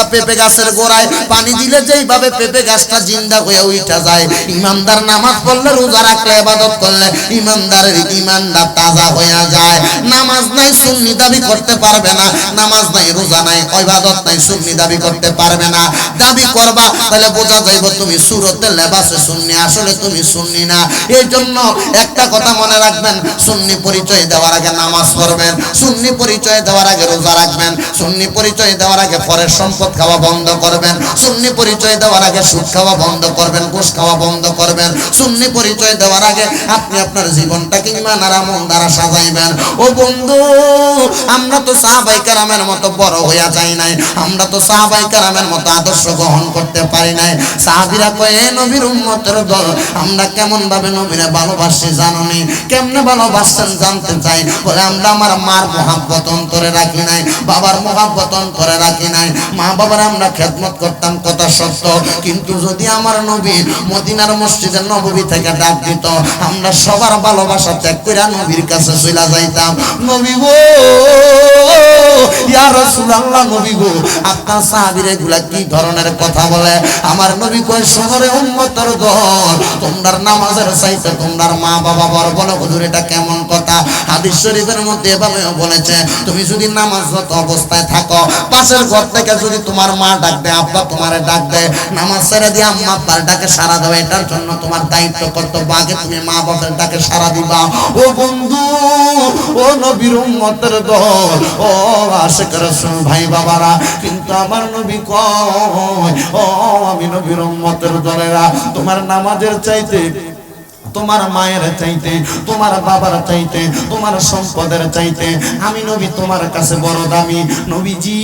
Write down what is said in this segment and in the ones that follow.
একটা পেঁপে গাছের গোড়ায় পানি দিলে যেইভাবে পেঁপে গাছটা জিন্দা হয়ে উঠা যায়। ইমানদার নামাজ পড়লে রোজা রাখলে ইবাদত করলে ইমানদারের ইমানদার তাজা হয়ে যায়। নামাজ নাই, সুন্নি দাবি করতে পারবে না। নামাজ নাই, রোজা নাই, ইবাদত নাই, সুন্নি দাবি করতে পারবে না। দাবি করবা, তাহলে বোঝা যাইব তুমি সুরতে লেবাসে সুন্নি, আসলে তুমি সুন্নি না। এই জন্য একটা কথা মনে রাখবেন, সুন্নি পরিচয় দেওয়ার আগে নামাজ পড়বেন, সুন্নি পরিচয় দেওয়ার আগে রোজা রাখবেন, সুন্নি পরিচয় দেওয়ার আগে পরের সম্পদ খাওয়া বন্ধ করবেন। সুন্নি পরিচয় দেওয়ার আগে সুদ খাওয়া বন্ধ করবেন, ঘুষ খাওয়া বন্ধ করবেন। সুন্নি পরিচয় দেওয়ার আগে আপনি আপনার জীবনটাকে ইমান আর আমল দ্বারা সাজাইবেন। ও বন্ধু, আমরা তো সাহাবাই কারামের মতো বড় হইয়া যাই নাই। আমরা তো সাহাবাই কারামের মতো আদর্শ গ্রহণ করতে পারি নাই। সাহাবিরা কয়ে নবীর উম্মতের দল, আমরা কেমন ভাবে নবীরে ভালোবাসি জানুনি? কেমনে ভালোবাসছেন জানতে চাই? বলে, আমরা আমার মার মহাব্বত অন্তরে রাখি নাই, বাবার মহাব্বত অন্তরে রাখি নাই। মা বাবার আমরা খেদমত করতাম, কথা সত্য। কিন্তু যদি আমার নবী মদিনার মসজিদের নবী থেকে ডাক দিত, আমরা সবার ভালোবাসা ত্যাগ করে নবীর কাছে চলে যাইতাম। নবী গো তুমি যদি নামাজরত অবস্থায় থাকো, পাশের ঘর থেকে যদি তোমার মা ডাক দেয় আব্বা তোমারে ডাক দেয় নামাজ ছেড়ে দিয়ে আম্মা তার ডাকে সারা দেবে, এটার জন্য তোমার দায়িত্ব, কর্তব্য। আগে তুমি মা বাবার ডাকে সারা দিবা। ও বন্ধু, ও নবীর উম্মতের দল, ও আশেক রাসূল ভাই বাবারা, কিন্তু আমার নবী কয়, ও আমি নবীর উম্মতের দলেরা, তোমার নামাজের চাইতে তোমার মায়ের চাইতে, তোমার বাবার চাইতে, তোমার সম্পদের চাইতে আমি নবী তোমার কাছে বড় দামি নবীজি।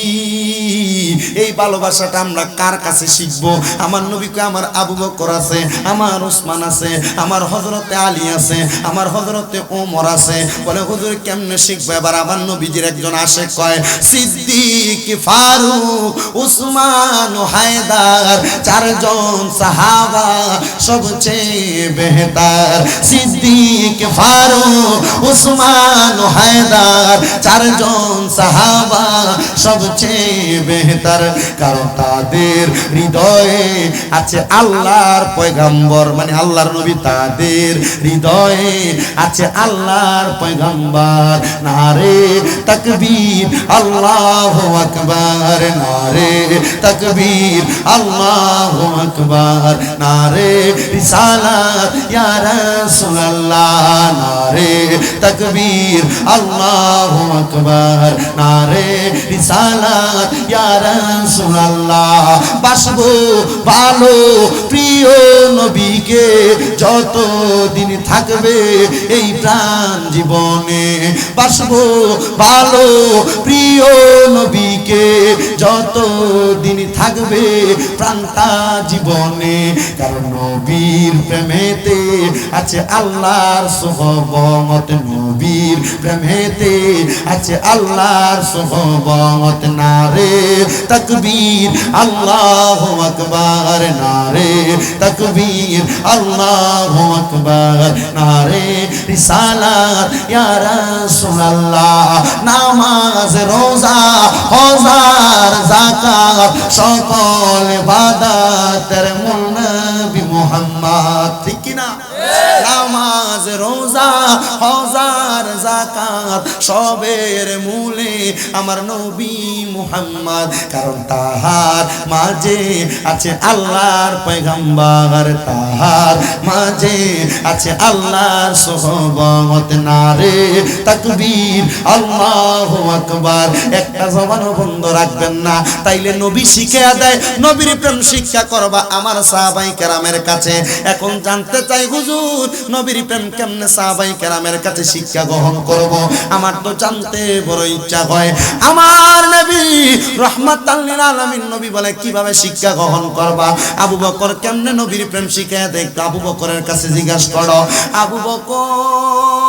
এই ভালোবাসাটা আমরা কার কাছে শিখব? আমার নবীকে আমার আবু বকর আছে, আমার ওসমান আছে, আমার হজরতে আলী আছে, আমার হজরতে ওমর আছে। বলে, হুজুর, কেমনে শিখব? এবার আমার নবীজির একজন আসে কয়, সিদ্দিক, ফারুক উসমান হায়দার, চারজন সাহাবা সবচেয়ে বেহতার সিদ্দিক, ফারুক, উসমান, হায়দার, চারজন সাহাবা সবচেয়ে বেহতার। কারণ তাদের হৃদয়ে আছে আল্লাহর পয়গাম্বর মানে আল্লাহর নবী তাদের হৃদয়ে আছে আল্লাহর পয়গাম্বর। নারে তাকবীর, আল্লাহু আকবার, নারে তাকবীর, আল্লাহু আকবার। নারে রিসালাত, ইয়া রাসূলুল্লাহ নারে তকবীর আল্লাহ আকবর নারে রিসালাত ইয়া রাসূলুল্লাহ বাসবো ভালো প্রিয় নবীকে যত দিন থাকবে এই প্রাণ জীবনে বাসবো ভালো প্রিয় নবীকে যত দিন থাকবে প্রাণটা জীবনে। কারণ নবীর প্রেমেতে আছে আল্লাহর সহবমত নবীর প্রেমেতে আছে আল্লাহর সহবমত নারে তকবীর আল্লাহ আকবার নারে তকবীর আল্লাহ আকবার নারে রিসালাত ইয়া রাসূলুল্লাহ নামাজ রোজা হজার যাকাত সকল ইবাদতের মূল নবী মুহাম্মদ ঠিক কি না নামাজ রোজা হজার যাকাত সবের মূলে আমার নবী মুহাম্মদ। কারণ তাহার মাঝে আছে আল্লাহর পয়গম্বর, তাহার মাঝে আছে আল্লাহর সোহবত, নারে তাকবীর, আল্লাহু আকবার। একটা জবানও বন্ধ রাখবেন না, তাইলে নবী শিখে দেয়, নবীর প্রেম শিক্ষা করবা আমার সাহাবাই কেরামের কাছে। এখন জানতে চাই হুজুর, নবীর প্রেম কেমনে সাহাবাই কেরামের কাছে শিক্ষা গ্রহণ করব। আমার তো জানতে বড় ইচ্ছা হয়। আমার নবী রহমাতাল্লিল আলামিন নবী বলে, কীভাবে শিক্ষা গ্রহণ করবা? আবু বকর কেমনে নবীর প্রেম শিখায় দেখ আবু বকরের কাছে জিজ্ঞাসা করো। আবু বকর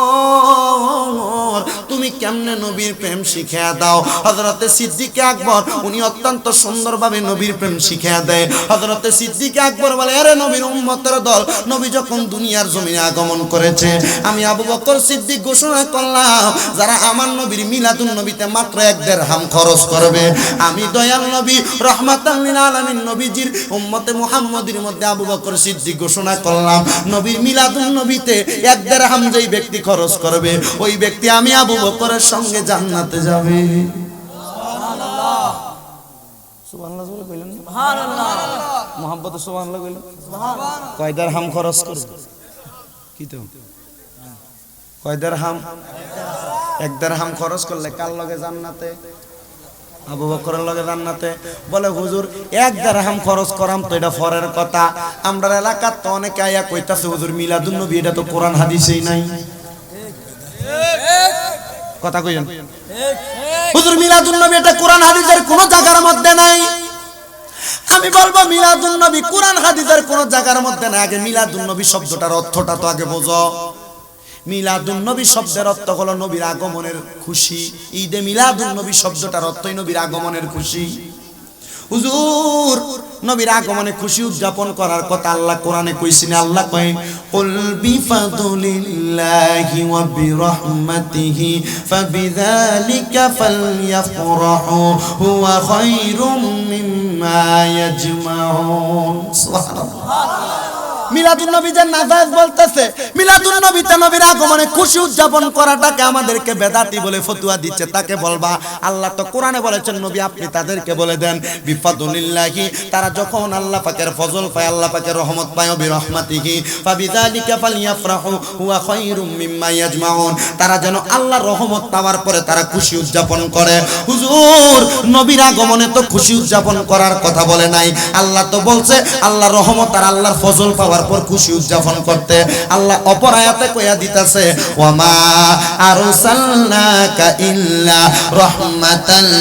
তুমি কেমনে নবীর প্রেম শিখিয়া দাও? হজরতে সিদ্দিকে আকবর, উনি অত্যন্ত সুন্দরভাবে নবীর প্রেম শিখিয়া দেয়। হজরতে সিদ্দিকে আকবর বলে, আরে নবীর উম্মতের দল, নবী যখন দুনিয়ার জমিনে আগমন করেছে, আমি আবু বকর সিদ্দিক ঘোষণা করলাম, যারা আমার নবীর মিলাদুন নবীতে মাত্র এক দেড় হাম খরচ করবে। আমি দয়াল নবী রহমাতাল্লিল আলামিন নবীজির উম্মতে মুহাম্মদের মধ্যে আবু বকর সিদ্দিক ঘোষণা করলাম, নবীর মিলাদুন নবীতে এক দেড় হাম যেই ব্যক্তি খরচ করবে, ওই ব্যক্তি আমি আবু বকরের সঙ্গে জান্নাতে যাবে। কয়দার হাম খরচ করবে? কি তো? কয়দার হাম? একদার হাম খরচ করলে কার লগে জান্নাতে? আবু বকরের লগে জান্নাতে? বলে হুজুর এক হাম খরচ করাম তো এটা ফরের কথা। আমরা এলাকার তো অনেকে আয়া কইতাছে হুজুর মিলাদুন নবী এটা তো কোরআন হাদিসেই নাই। কথা কইছেন হুজুর মিলাদুন নবী এটা কোরআন হাদিসের কোন জায়গার মধ্যে নাই। আমি বলব মিলাদুন নবী কোরআন হাদিসের কোন জায়গার মধ্যে নাই। আগে মিলাদুন নবী শব্দটার অর্থটা তো আগে বোঝো। মিলাদুন নবী শব্দের অর্থ হলো নবীর আগমনের খুশি। ঈদে মিলাদুন নবী শব্দটার অর্থই নবীর আগমনের খুশি। হুজুর, নবীর আগমনে খুশি উদযাপন করার কথা আল্লাহ কোরআনে কইছেন আল্লাহ কয়, কুল বিফাদুলিল্লাহি ওয়া বিরহমাতিহি, ফাবিযালিকা ফালইফরাহু হুয়া খায়রুম মিম্মা ইয়াজমাউন। সুবহানাল্লাহ। মিলাদুন নবী যে নাজায়েজ বলতেছে মিলাদুন নবীতে নবীর আগমনে খুশি উদযাপন করাটাকে আমাদেরকে বেদাতি বলে ফতুয়া দিচ্ছে, তাকে বলবা, আল্লাহ তো কোরআনে বলেছেন, নবী আপনি তাদেরকে বলে দেন, বিফাদুলিল্লাহি, তারা যখন আল্লাহ পাকের ফজল পায়, আল্লাহ পাকের রহমত পায়, বিরহমাতিহি, ফাবিযালিকা ফালিয়াফরাহু, হুয়া খায়রুম মিম্মা ইয়াজমাউন, তারা যেন আল্লাহর রহমত পাওয়ার পরে তারা খুশি উদযাপন করে। হুজুর, নবীর আগমনে তো খুশি উদযাপন করার কথা বলে নাই, আল্লাহ তো বলছে, আল্লাহর রহমত আর আল্লাহর ফজল পাওয়ার পর খুশি উদযাপন করতে আল্লাহ অপর আয়াতে কইয়া দিতেছে ওয়ামা আরসালনাকা ইল্লা রাহমাতাল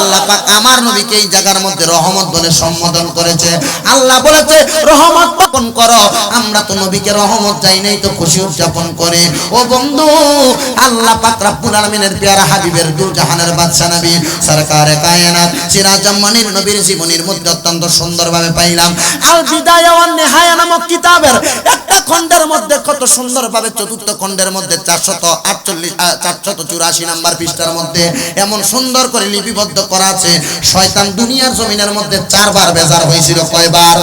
আল্লাহ পাক আমার নবীকে এই জায়গার মধ্যে রহমত বলে সম্বোধন করেছে। আল্লাহ বলেছে, রহমত পাপন করো। আমরা তো নবীকে রহমত যাই নাই তো খুশি উদযাপন করে। ও বন্ধু, আল্লাহ পাক রব্বুল আলামিনের পেয়ারা হাবিবের দু জাহানের বাদশা নবী, সরকারে কায়নাত সিরাজাম্মানির নবীর জীবনীর মধ্যে অত্যন্ত সুন্দরভাবে পাইলাম। আল বিদায়া ওয়ান নিহায়া নামক কিতাবের একটা খণ্ডের মধ্যে কত সুন্দরভাবে চতুর্থ খণ্ডের মধ্যে চারশত আটচল্লিশ চারশত চুরাশি নাম্বার পৃষ্ঠার মধ্যে এমন সুন্দর করে লিপিবদ্ধ করা আছে। শয়তান দুনিয়ার জমিনের মধ্যে চারবার বেজার হয়েছিল। কয়বার?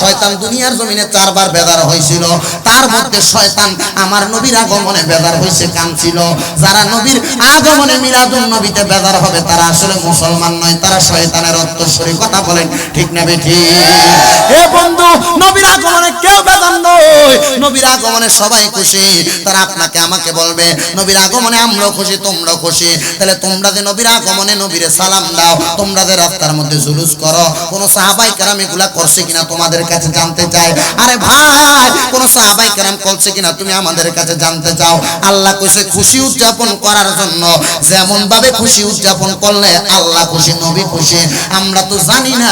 শয়তান দুনিয়ার জমিনে চারবার বেজার হয়েছিল। তার মধ্যে শয়তান আমার নবীর আগমনে বেজার হয়েছে, কাঁদছিল। যারা নবীর আগমনে মিলাদুন নবীতে বেজার হবে, তারা আসলে মুসলমান নয়, তারা শয়তানের অত্তরসরি কথা বলেন। ঠিক না বেঠি এ বন্ধু, নবীর আগমনে কেউ বেজার নয়। নবীর আগমনে সবাই খুশি। তারা আপনাকে, আমাকে বলবে, নবীর আগমনে আমরাও খুশি, তোমরাও খুশি। তাহলে তোমরা যে নবীর আগমনে নবীরে সালাম দাও তোমরা যে রাস্তার মধ্যে জুলুস করো, কোন সাহাবাই কেরাম এগুলা করছে কিনা তোমাদের কাছে জানতে চাই? আরে ভাই, কোন সাহাবাই কেরাম করছে কিনা তুমি আমাদের কাছে জানতে চাও? আল্লাহ কইছে খুশি উদযাপন করার জন্য। যেমন ভাবে খুশি উদযাপন করলে আল্লাহ খুশি, নবী খুশি। আমরা তো জানি না,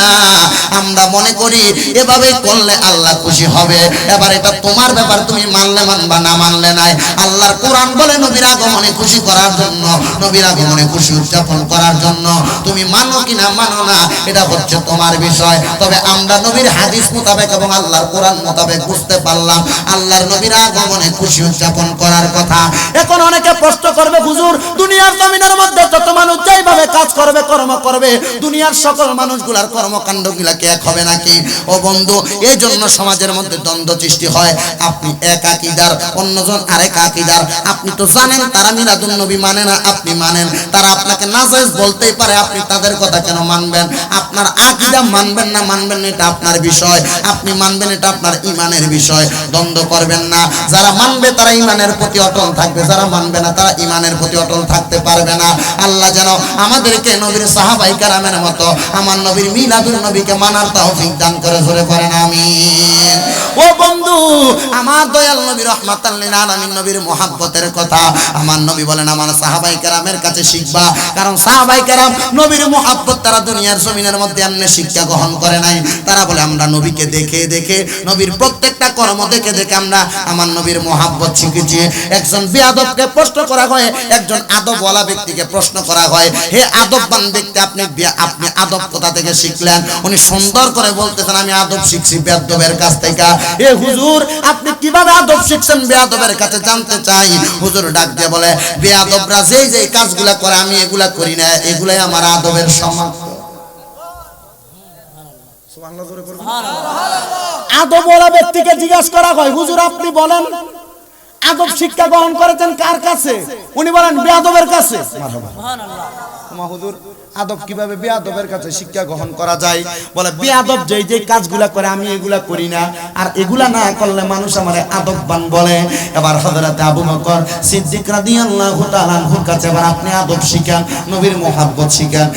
আমরা মনে করি এভাবেই করলে আল্লাহ খুশি হবে। এবার এটা তোমার ব্যাপার, তুমি মানলে মানবা না মানলে নাই। আল্লাহর কোরআন বলে নবীর আগমনে খুশি করার জন্য, নবীর আগমনে খুশি উদযাপন করার জন্য। তুমি মানো কি না মানো না, এটা হচ্ছে তোমার বিষয়। তবে আমরা নবীর হাদিস মোতাবেক এবং আল্লাহর কোরআন মোতাবেক বুঝতে পারলাম, আল্লাহর নবীর আগমনে খুশি উদযাপন করার কথা। এখন অনেকে প্রশ্ন করবে, হুজুর, দুনিয়ার জমিনের মধ্যে যত মানুষ যেইভাবে কাজ করবে, কর্ম করবে, দুনিয়ার সকল মানুষগুলার কর্মকাণ্ড গুলাকে এক হবে নাকি? ও বন্ধু এই জন্য সমাজের মধ্যে দ্বন্দ্ব সৃষ্টি হয়। আপনি এক আকিদার, অন্যজন আরেক আকিদার। আপনি তো জানেন, তারা মিলাদুন নবী মানে না, আপনি মানেন। তারা আপনাকে নাজায়েজ বলতেই পারে, আপনি তাদের কথা কেন মানবেন? আপনার আকিদা মানবেন না মানবেন না, এটা আপনার বিষয়। আপনি মানবেন, এটা আপনার ইমানের বিষয়। দ্বন্দ্ব করবেন না। যারা মানবে, তারা ইমানের প্রতি অটল থাকবে। যারা মানবে না, তারা ইমানের প্রতি অটল থাকতে পারবে না। আল্লাহ যেন আমাদেরকে নবীর সাহাবাই কারামের মতো, আমার নবীর মিলাদুল নবীকে মানার তৌফিক দান করে ধরে করেন আমিন। ও বন্ধু, আমার দয়াল নবী রহমাতাল লিল আলামিন নবীর মহাব্বতের কথা। আমার নবী বলেন, আমার সাহাবাই কেরামের কাছে শিখবা। কারণ সাহাবাই কেরাম নবীর মোহাব্বত তারা দুনিয়ার জমিনের মধ্যে এমনি শিক্ষা গ্রহণ করে নাই। তারা বলে, আমরা নবীকে দেখে দেখে, নবীর প্রত্যেকটা কর্ম দেখে দেখে আমরা আমার নবীর মোহাব্বত শিখেছি। একজন বেয়াদবকে প্রশ্ন করা হয়, একজন আদবওয়ালা ব্যক্তিকে প্রশ্ন করা হয়, হে আদববান ব্যক্তি, আপনি আপনি আদব কোথা থেকে শিখলেন? উনি সুন্দর করে বলতেছেন, আমি আদব শিখছি বেয়াদবের কাছ থেকে। হে হুজুর, আপনি কীভাবে আদব শিখছেন বেয়াদবের কাছে জানতে চাই? হুজুর ডাক দিয়ে বলে বেয়াদবরা যেই যেই কাজগুলা করে, আমি এগুলা করি না, এগুলাই আমার আদবের সমাপ্ত আদবওয়ালা ব্যক্তিকে জিজ্ঞাসা করা হয় হুজুর আপনি বলেন আদব শিক্ষা গ্রহণ করেছেন কার কাছে? উনি বলেন বেআবের কাছে। মা হুজুর, আদব কীভাবে বেয়াদবের কাছে শিক্ষা গ্রহণ করা যায়? বলে বেয়াদব যেই যেই কাজগুলা করে, আমি এগুলা করি না। আর এগুলা না করলে মানুষ আমার আদববান বলে। এবার হযরত আবু বকর সিদ্দিক রাদিয়াল্লাহু তাআলার কাছে, এবার আপনি আদব শিখান, নবীর মোহাব্বত শিখান।